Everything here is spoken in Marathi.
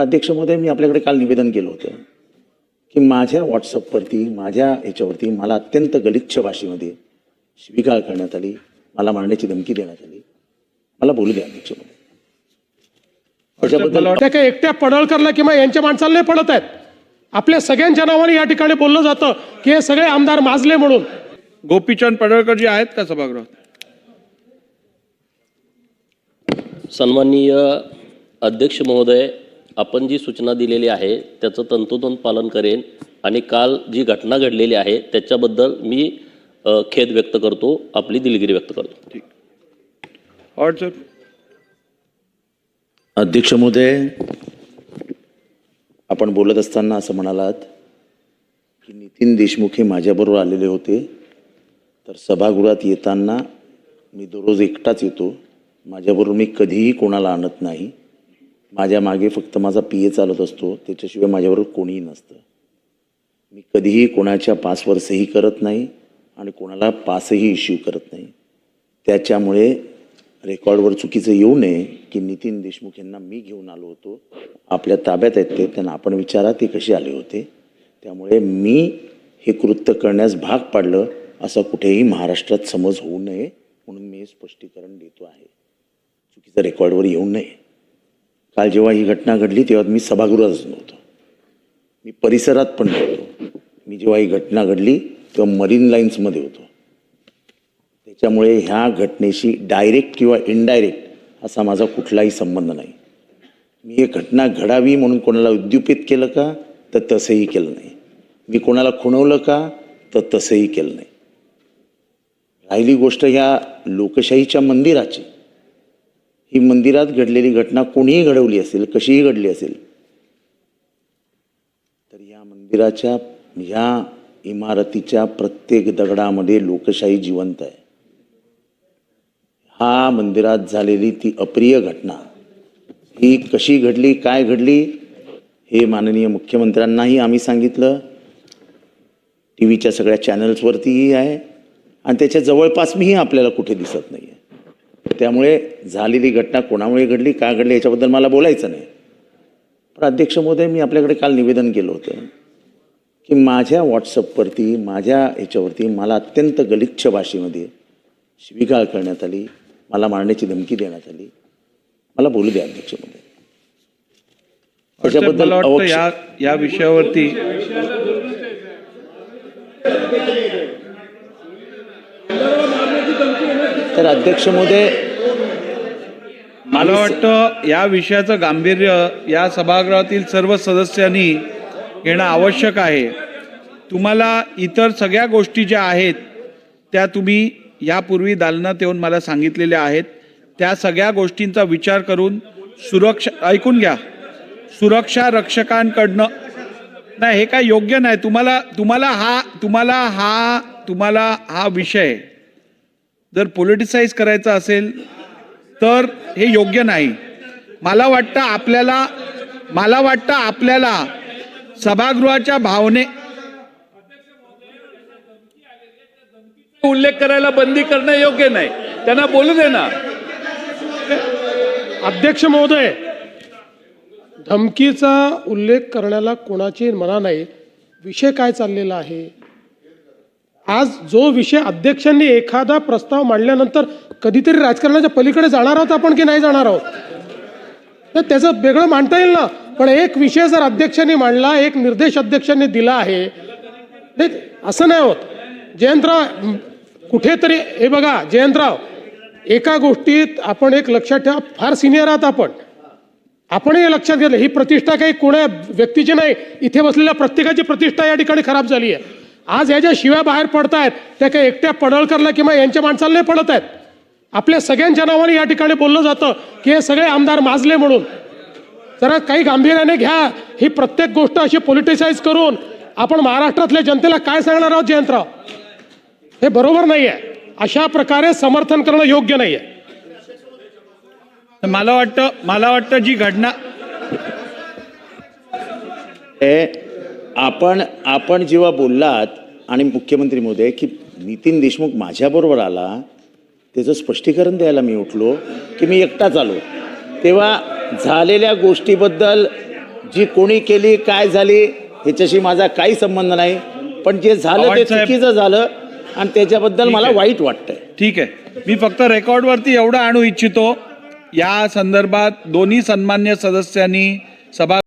तर अध्यक्ष महोदय मी आपल्याकडे काल निवेदन केलं होतं की माझ्या व्हॉट्सअपवरती माझ्या ह्याच्यावरती मला अत्यंत गलिच्छ भाषेमध्ये शिविगाळ करण्यात आली मला मारण्याची धमकी देण्यात आली. मला बोलू द्या अध्यक्ष महोदय त्याच्याबद्दल एकट्या पडळकरला किंवा यांच्या माणसाला नाही पडत आहेत. आपल्या सगळ्यांच्या नावाने या ठिकाणी बोललं जातं की हे सगळे आमदार माजले म्हणून. गोपीचंद पडळकर जी आहेत का सभागृहात? सन्माननीय अध्यक्ष महोदय आपण जी सूचना दिलेली आहे त्याचं तंतोतंत पालन करेन आणि काल जी घटना घडलेली आहे त्याच्याबद्दल मी खेद व्यक्त करतो आपली दिलगिरी व्यक्त करतो. अध्यक्ष महोदय आपण बोलत असताना असं म्हणालात की नितीन देशमुख हे माझ्याबरोबर आलेले होते. तर सभागृहात येताना मी दररोज एकटाच येतो. माझ्याबरोबर मी कधीही कोणाला आणत नाही. माझ्या मागे फक्त माझा पी ए चालत असतो त्याच्याशिवाय माझ्याबरोबर कोणीही नसतं. मी कधीही कोणाच्या पासवर सही करत नाही आणि कोणाला पासही इश्यू करत नाही. त्याच्यामुळे रेकॉर्डवर चुकीचं येऊ नये की नितीन देशमुख यांना मी घेऊन आलो होतो. आपल्या ताब्यात आहेत ते त्यांना आपण विचारा ते कसे आले होते. त्यामुळे मी हे कृत्य करण्यास भाग पाडलं असं कुठेही महाराष्ट्रात समज होऊ नये म्हणून मी हे स्पष्टीकरण देतो आहे. चुकीचं रेकॉर्डवर येऊ नये. काल जेव्हा ही घटना घडली तेव्हा मी सभागृहातच नव्हतो. मी परिसरात पण नव्हतो. मी जेव्हा ही घटना घडली तेव्हा मरीन लाईन्समध्ये होतो. त्याच्यामुळे ह्या घटनेशी डायरेक्ट किंवा इनडायरेक्ट असा माझा कुठलाही संबंध नाही. मी ही घटना घडावी म्हणून कोणाला उद्युपित केलं का तर तसंही केलं नाही. मी कोणाला खुणवलं का तर तसंही केलं नाही. राहिली गोष्ट ह्या लोकशाहीच्या मंदिराची. ही मंदिरात घडलेली घटना कोणीही घडवली असेल कशीही घडली असेल तर या मंदिराच्या ह्या इमारतीच्या प्रत्येक दगडामध्ये लोकशाही जिवंत आहे. हा मंदिरात झालेली ती अप्रिय घटना ही कशी घडली काय घडली हे माननीय मुख्यमंत्र्यांनाही आम्ही सांगितलं. टी व्हीच्या सगळ्या चॅनल्सवरतीही आहे आणि त्याच्या जवळपास मीही आपल्याला कुठे दिसत नाही आहे त्यामुळे झालेली घटना कोणामुळे घडली का घडली याच्याबद्दल मला बोलायचं नाही. पण अध्यक्ष महोदय मी आपल्याकडे काल निवेदन केलं होतं की माझ्या व्हॉट्सअपवरती माझ्या ह्याच्यावरती मला अत्यंत गलिच्छ भाषेमध्ये शिविगाळ करण्यात आली मला मारण्याची धमकी देण्यात आली. मला बोलू द्या अध्यक्ष महोदय. त्याच्याबद्दल या विषयावरती तर अध्यक्ष महोदय मला वाटतं या विषयाचं गांभीर्य या सभागृहातील सर्व सदस्यांनी घेणं आवश्यक आहे. तुम्हाला इतर सगळ्या गोष्टी ज्या आहेत त्या तुम्ही यापूर्वी दालनात येऊन मला सांगितलेल्या आहेत. त्या सगळ्या गोष्टींचा विचार करून सुरक्षा ऐकून घ्या. सुरक्षा रक्षकांकडनं नाही हे काय योग्य नाही. तुम्हाला तुम्हाला हा तुम्हाला हा तुम्हाला हा विषय जर पॉलिटिसाइज करायचं असेल तर हे योग्य नाही. मला वाटतं आपल्याला मला वाटतं आपल्याला सभागृहाच्या भावने उल्लेख करायला बंदी करणं योग्य नाही. त्यांना बोलू दे ना. अध्यक्ष महोदय धमकीचा उल्लेख करण्याला कोणाची मना नाही. विषय काय चाललेला आहे? आज जो विषय अध्यक्षांनी एखादा प्रस्ताव मांडल्यानंतर कधीतरी राजकारणाच्या पलीकडे जाणार आहोत आपण की नाही जाणार आहोत? तर त्याचं वेगळं मांडता येईल ना. पण एक विषय जर अध्यक्षांनी मांडला एक निर्देश अध्यक्षांनी दिला आहे नाही असं नाही होत. जयंतराव कुठेतरी हे बघा जयंतराव एका गोष्टीत आपण एक लक्षात ठेवा फार सिनियर आहात आपण. आपणही हे लक्षात घेतलं. ही प्रतिष्ठा काही कोणा व्यक्तीची नाही. इथे बसलेल्या प्रत्येकाची प्रतिष्ठा या ठिकाणी खराब झाली आहे. आज ह्या ज्या शिव्या बाहेर पडत आहेत त्या काही एकट्या पडळकरला किंवा यांच्या माणसाला नाही पडत आहेत. आपल्या सगळ्यांच्या नावाने या ठिकाणी बोललं जातं की हे सगळे आमदार माजले म्हणून. जरा काही गांभीर्याने घ्या ही प्रत्येक गोष्ट अशी पॉलिटिसाईज करून आपण महाराष्ट्रातल्या जनतेला काय सांगणार आहोत जयंतराव? हे बरोबर नाही आहे अशा प्रकारे समर्थन करणं योग्य नाही आहे मला वाटतं मला वाटतं जी घटना हे आपण आपण जेव्हा बोललात आणि मुख्यमंत्री महोदय की नितीन देशमुख माझ्याबरोबर आला त्याचं स्पष्टीकरण द्यायला मी उठलो की मी एकटाच आलो तेव्हा झालेल्या गोष्टीबद्दल जी कोणी केली काय झाली ह्याच्याशी माझा काही संबंध नाही पण जे झालं ते. चुकीचं झालं आणि त्याच्याबद्दल मला. वाईट वाटतंय ठीक आहे मी फक्त रेकॉर्डवरती एवढं आणू इच्छितो या संदर्भात दोन्ही सन्मान्य सदस्यांनी सभा